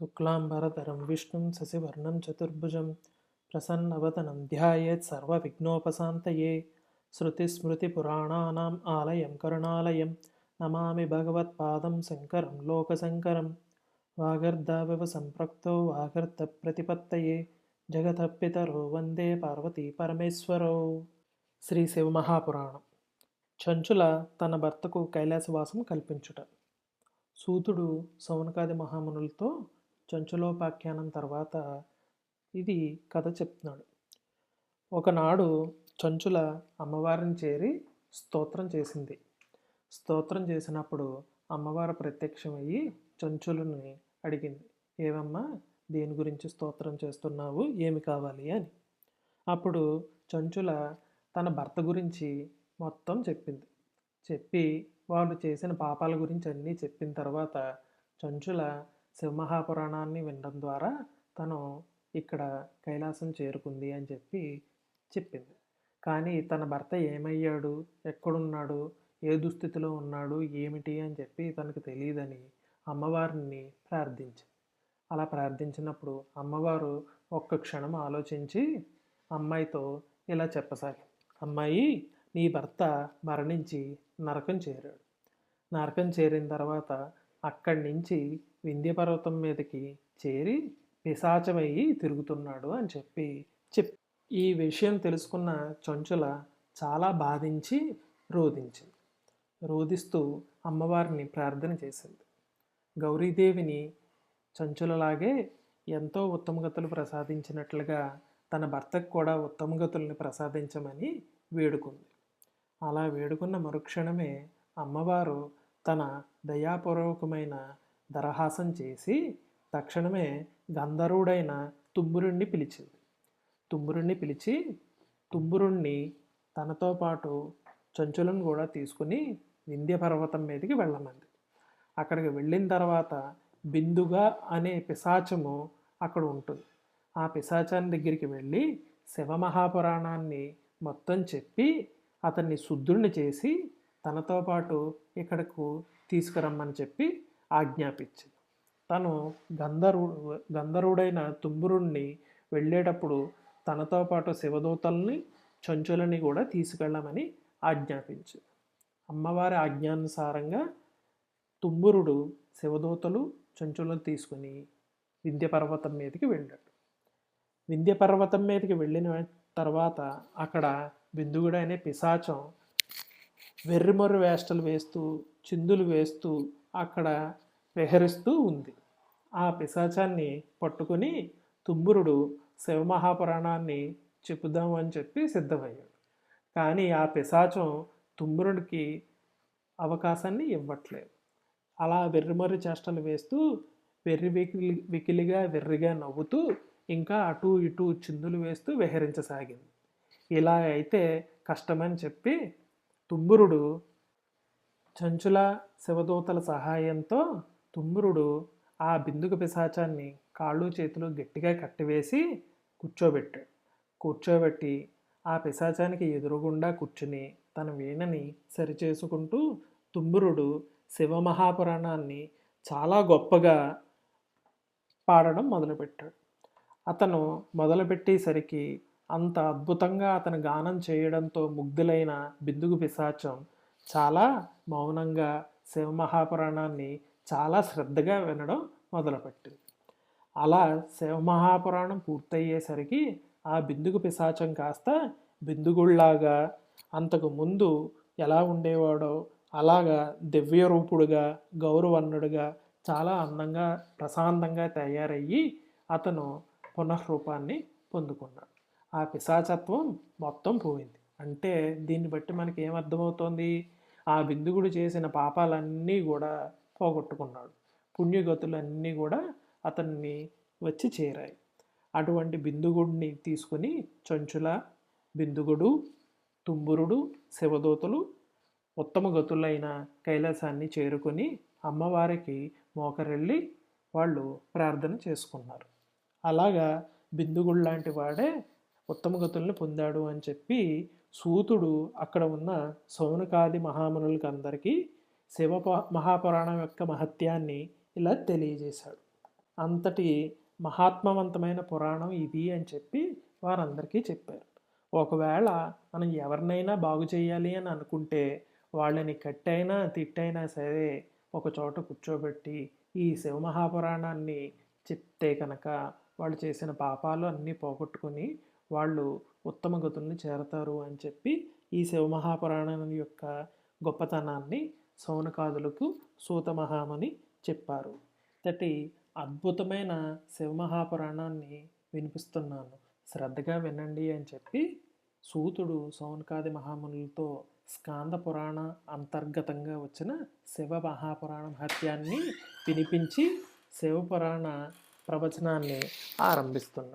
శుక్లాంబరధరం విష్ణుం శశివర్ణం చతుర్భుజం ప్రసన్నవతనం ధ్యాయేత్ సర్వవిఘ్నోపశాంతయే. శృతిస్మృతిపురాణానాం ఆలయం కరుణాలయం నమామి భగవత్పాదం శంకరం లోకశంకరం. వాగర్ధావివ సంప్రక్తో వాగర్ధ ప్రతిపత్తయే. జగతపితరో వందే పార్వతీ పరమేశ్వరో. శ్రీ శివమహాపురాణం చంచుల తన భర్తకు కైలాసవాసం కల్పించుట. సూతుడు సౌనకాది మహామునులతో చంచులోపాఖ్యానం తర్వాత ఇది కథ చెప్తున్నాడు. ఒకనాడు చంచుల అమ్మవారిని చేరి స్తోత్రం చేసింది. స్తోత్రం చేసినప్పుడు అమ్మవారు ప్రత్యక్షమయ్యి చంచులని అడిగింది. ఏవమ్మా దేని గురించి స్తోత్రం చేస్తున్నావు? ఏమి కావాలి? అని. అప్పుడు చంచుల తన భర్త గురించి మొత్తం చెప్పింది. చెప్పి వాళ్ళు చేసిన పాపాల గురించి అన్నీ చెప్పిన తర్వాత చంచుల శివమహాపురాణాన్ని వినడం ద్వారా తను ఇక్కడ కైలాసం చేరుకుంది అని చెప్పి చెప్పింది. కానీ తన భర్త ఏమయ్యాడు? ఎక్కడున్నాడు? ఏ దుస్థితిలో ఉన్నాడు? ఏమిటి? అని చెప్పి తనకు తెలియదని అమ్మవారిని ప్రార్థించింది. అలా ప్రార్థించినప్పుడు అమ్మవారు ఒక్క క్షణం ఆలోచించి అమ్మాయితో ఇలా చెప్పసాగి అమ్మాయి నీ భర్త మరణించి నరకం చేరాడు. నరకం చేరిన తర్వాత అక్కడి నుంచి వింధ్య పర్వతం మీదకి చేరి పిశాచమయ్యి తిరుగుతున్నాడు అని చెప్పి చెప్ ఈ విషయం తెలుసుకున్న చంచుల చాలా బాధించి రోధించింది. రోధిస్తూ అమ్మవారిని ప్రార్థన చేసింది. గౌరీదేవిని చంచులలాగే ఎంతో ఉత్తమగతులు ప్రసాదించినట్లుగా తన భర్తకు కూడా ఉత్తమగతుల్ని ప్రసాదించమని వేడుకుంది. అలా వేడుకున్న మరుక్షణమే అమ్మవారు తన దయాపూర్వకమైన దరహాసం చేసి తక్షణమే గంధర్వుడైన తుమ్మురుణ్ణి పిలిచింది. తుమ్మురుణ్ణి పిలిచి తుమ్మురుణ్ణి తనతో పాటు చంచులను కూడా తీసుకుని వింధ్య పర్వతం మీదకి వెళ్ళమంది. అక్కడికి వెళ్ళిన తర్వాత బిందుగా అనే పిశాచము అక్కడ ఉంటుంది. ఆ పిశాచాన్ని దగ్గరికి వెళ్ళి శివమహాపురాణాన్ని మొత్తం చెప్పి అతన్ని శుద్ధుడిని చేసి తనతో పాటు ఇక్కడకు తీసుకురమ్మని చెప్పి ఆజ్ఞాపించింది. తను గంధర్వుడు గంధర్వుడైన తుంబురుణ్ణి వెళ్ళేటప్పుడు తనతో పాటు శివదూతల్ని చంచులని కూడా తీసుకెళ్ళమని ఆజ్ఞాపించింది. అమ్మవారి ఆజ్ఞానుసారంగా తుంబురుడు శివదూతలు చంచులను తీసుకుని వింధ్య పర్వతం మీదకి వెళ్ళాడు. వింధ్య పర్వతం మీదకి వెళ్ళిన తర్వాత అక్కడ బిందుగుడు అనే పిశాచం వెర్రిమొర్రి వేష్టలు వేస్తూ చిందులు వేస్తూ అక్కడ విహరిస్తూ ఉంది. ఆ పిశాచాన్ని పట్టుకుని తుమ్మురుడు శివమహాపురాణాన్ని చెప్పుదామని చెప్పి సిద్ధమయ్యాడు. కానీ ఆ పిశాచం తుమ్మురుడికి అవకాశాన్ని ఇవ్వట్లేదు. అలా వెర్రిమర్రి చేష్టలు వేస్తూ వెర్రి వెకిలి వెకిలిగా వెర్రిగా నవ్వుతూ ఇంకా అటు ఇటు చిందులు వేస్తూ విహరించసాగింది. ఇలా అయితే కష్టమని చెప్పి తుమ్మురుడు చంచుల శివదూతల సహాయంతో తుమ్మురుడు ఆ బిందుక పిశాచాన్ని కాళ్ళు చేతులు గట్టిగా కట్టివేసి కూర్చోబెట్టాడు కూర్చోబెట్టి ఆ పిశాచానికి ఎదురుగుండా కూర్చుని తన వీణని సరిచేసుకుంటూ తుమ్మురుడు శివమహాపురాణాన్ని చాలా గొప్పగా పాడడం మొదలుపెట్టాడు. అతను మొదలుపెట్టేసరికి అంత అద్భుతంగా అతను గానం చేయడంతో ముగ్ధులైన బిందుగు పిశాచం చాలా మౌనంగా శివమహాపురాణాన్ని చాలా శ్రద్ధగా వినడం మొదలుపెట్టింది. అలా శివమహాపురాణం పూర్తయ్యేసరికి ఆ బిందుగు పిశాచం కాస్త బిందుగుళ్ళాగా అంతకు ముందు ఎలా ఉండేవాడో అలాగా దివ్య రూపుడుగా గౌరవన్నుడుగా చాలా అందంగా ప్రశాంతంగా తయారయ్యి అతను పునఃరూపాన్ని పొందుకున్నాడు. ఆ పిశాచత్వం మొత్తం పోయింది. అంటే దీన్ని బట్టి మనకి ఏమర్థమవుతోంది ఆ బిందుగుడు చేసిన పాపాలన్నీ కూడా పోగొట్టుకున్నాడు. పుణ్యగతులన్నీ కూడా అతన్ని వచ్చి చేరాయి. అటువంటి బిందుగుడిని తీసుకుని చంచుల బిందుగుడు తుంబురుడు శివదూతలు ఉత్తమ గతులైన కైలాసాన్ని చేరుకొని అమ్మవారికి మోకరెళ్ళి వాళ్ళు ప్రార్థన చేసుకున్నారు. అలాగా బిందుగుడు లాంటి వాడే ఉత్తమ గతుల్ని పొందాడు అని చెప్పి సూతుడు అక్కడ ఉన్న సౌనకాది మహామునులకి అందరికీ శివ మహాపురాణం యొక్క మహత్యాన్ని ఇలా తెలియజేశాడు. అంతటి మహాత్మవంతమైన పురాణం ఇది అని చెప్పి వారందరికీ చెప్పారు. ఒకవేళ మనం ఎవరినైనా బాగు చేయాలి అని అనుకుంటే వాళ్ళని కట్టైనా తిట్టైనా సరే ఒక చోట కూర్చోబెట్టి ఈ శివమహాపురాణాన్ని చెప్తే కనుక వాళ్ళు చేసిన పాపాలు అన్నీ పోగొట్టుకొని వాళ్ళు ఉత్తమ గతుల్ని చేరతారు అని చెప్పి ఈ శివమహాపురాణం యొక్క గొప్పతనాన్ని సౌనకాదులకు సూత మహామని చెప్పారు. ఇంతటి అద్భుతమైన శివమహాపురాణాన్ని వినిపిస్తున్నాను. శ్రద్ధగా వినండి అని చెప్పి సూతుడు సౌనకాది మహామునులతో స్కాంద పురాణ అంతర్గతంగా వచ్చిన శివ మహాపురాణ మహత్యాన్ని వినిపించి శివపురాణ ప్రవచనాన్ని ఆరంభిస్తున్నాడు